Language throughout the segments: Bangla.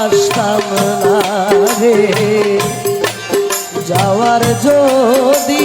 বাসতাম না রে। যাওয়ার যদি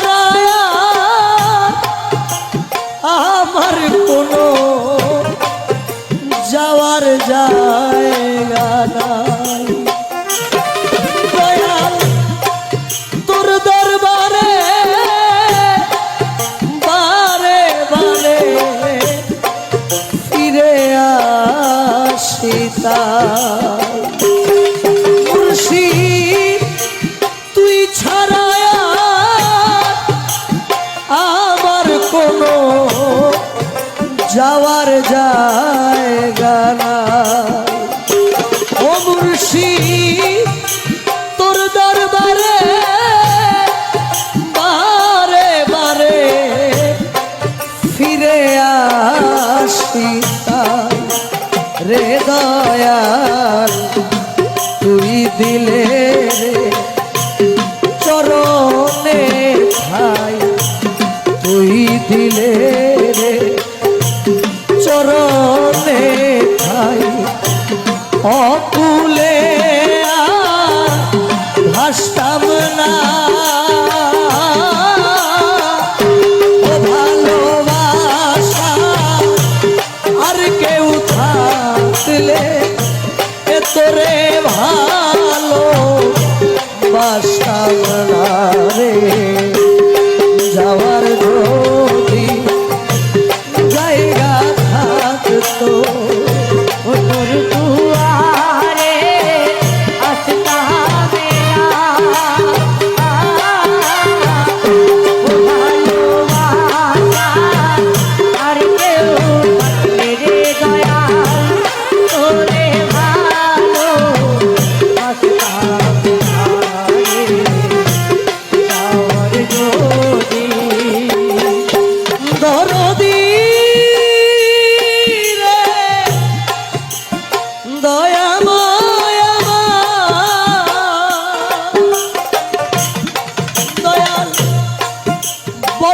তাই রে দয়াল তুই দিলে রে চরণে ভাই তুই দিলে রে চরণে ভাই অকুলে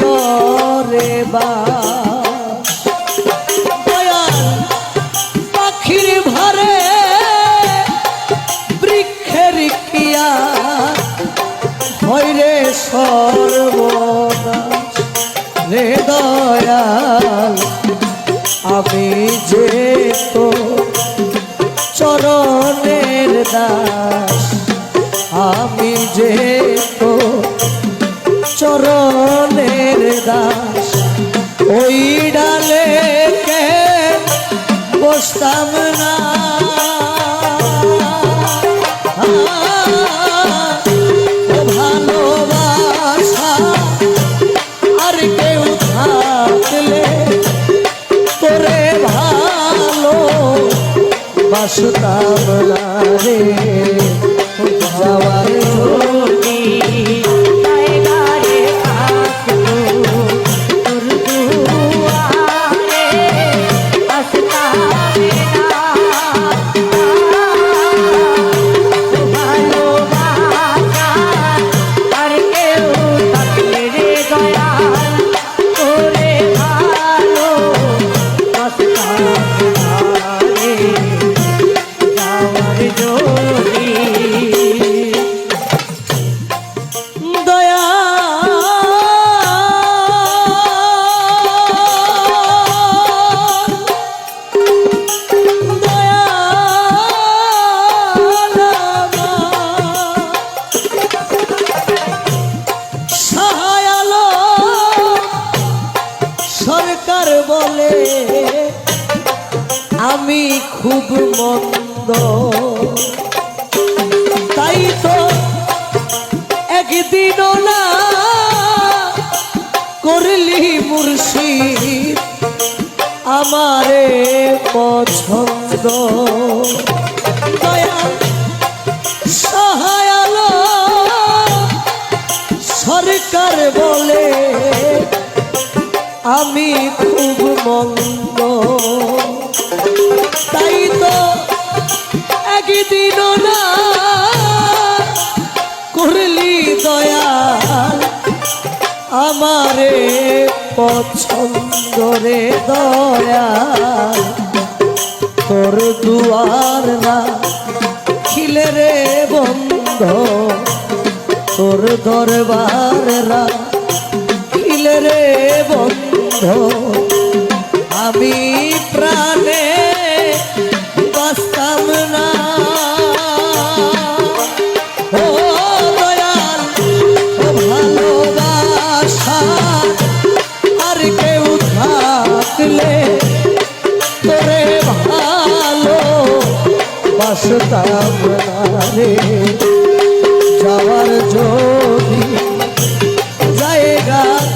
করে বাস পাখির ভরে বৃক্ষের কিয়া। হইরে সর্বনাশ রে দয়াল, আমি যে তো চরণের দাস, আমি যে বাসতাম না রে। আমি খুব মন্দ। তাই তো একদিনও না করলি মুর্শিদ আমারে পছন্দ। দয়া সরকার বলে আমি খুব মন্দ। তাই তো একদিনও না করলি দয়াল আমারে পছন্দ রে দয়াল। তোর দুয়ার না খিলে রে বন্ধ। তোর দরবার রা খিলে রে বন্ধ। আমি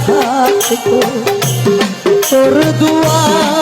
থাকতো তোর দুয়ারে